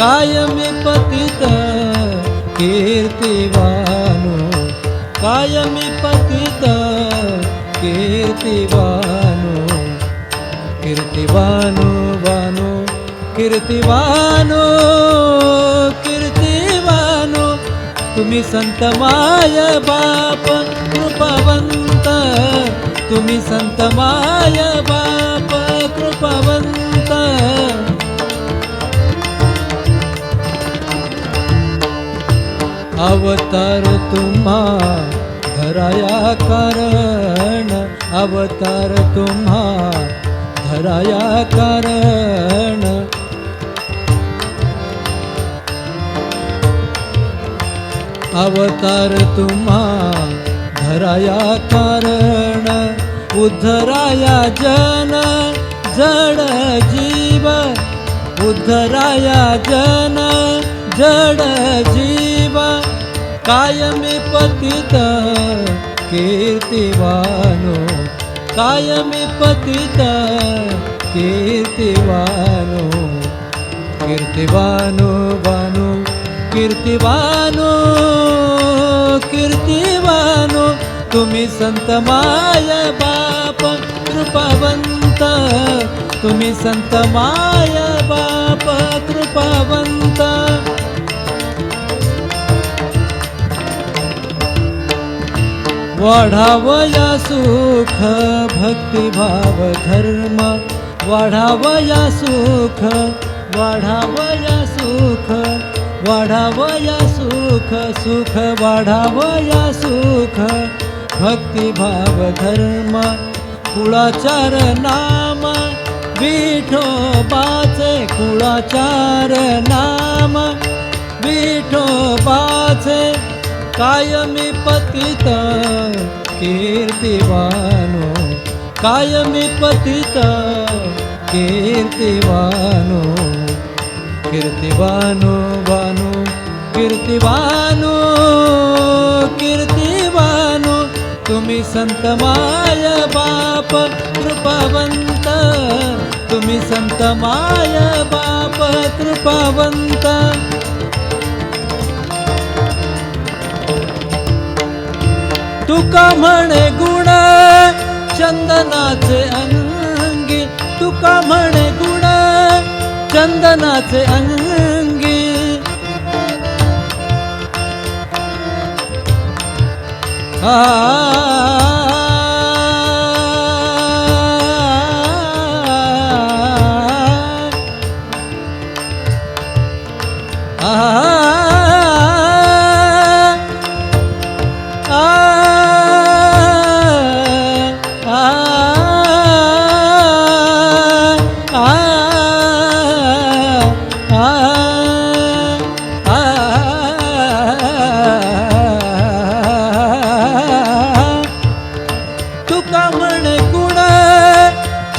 कायमी पतित कीर्तिवानो कायमी पतित कीर्तिवानो कीर्तिवानो वानो कीर्तिवानो कीर्तिवानो तुम्ही संत माय बाप कृपावंत तुम्ही संत माय बाप अवतार तुम्हा धराया कारण. अवतार तुम्हा धराया कारण. अवतार तुम्हा धराया कारण. उद्धराया जन जड जीव. उद्धराया जन जड जीव. कायमी पतित कीर्तिवानो कायमी पतित कीर्तिवानो। कीर्तिवानो बानो कीर्तिवानो कीर्तिवानो। तुम्ही संत माय बाप कृपावंत। तुम्ही संत माय बाप कृपावंत। वाढावया सुख भक्तिभाव धर्म वाढावया सुख वाढावया सुख वाढावया सुख सुख वाढावया सुख भक्तिभाव धर्म कुळाचार नाम विठोबाचे कुळाचार नाम विठोबाचे कायमी पतित कीर्तिवानो कायमी पतित कीर्तिवानो कीर्तिवानो वानो कीर्तिवानो कीर्तिवानो तुम्ही संत माय बाप कृपावंत तुम्ही संत माय बाप कृपावंत तुका म्हणे गुण चंदनाचे अंगी तुका म्हणे गुण चंदनाचे अंगी आ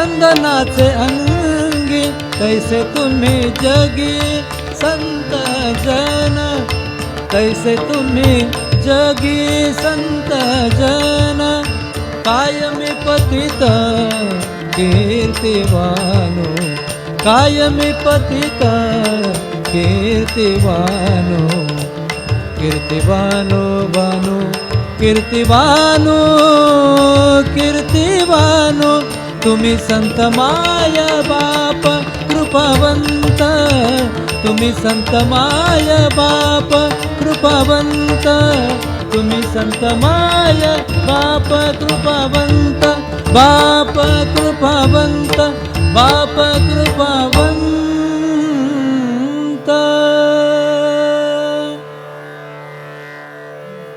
चंदनाचे अंगी कैसे तुम्ही जगी संत जन। कैसे तुम्ही जगी संत जन। कायमी पतित कीर्तिवानो कायमी पतित कीर्तिवानो कीर्तिवानो वानो कीर्तिवानो कीर्तिवानो तुम्ही संत माय बाप कृपावंत. तुम्ही संत माय बाप कृपावंत. तुम्ही संत माय बाप कृपावंत. बाप कृपावंत. बाप कृ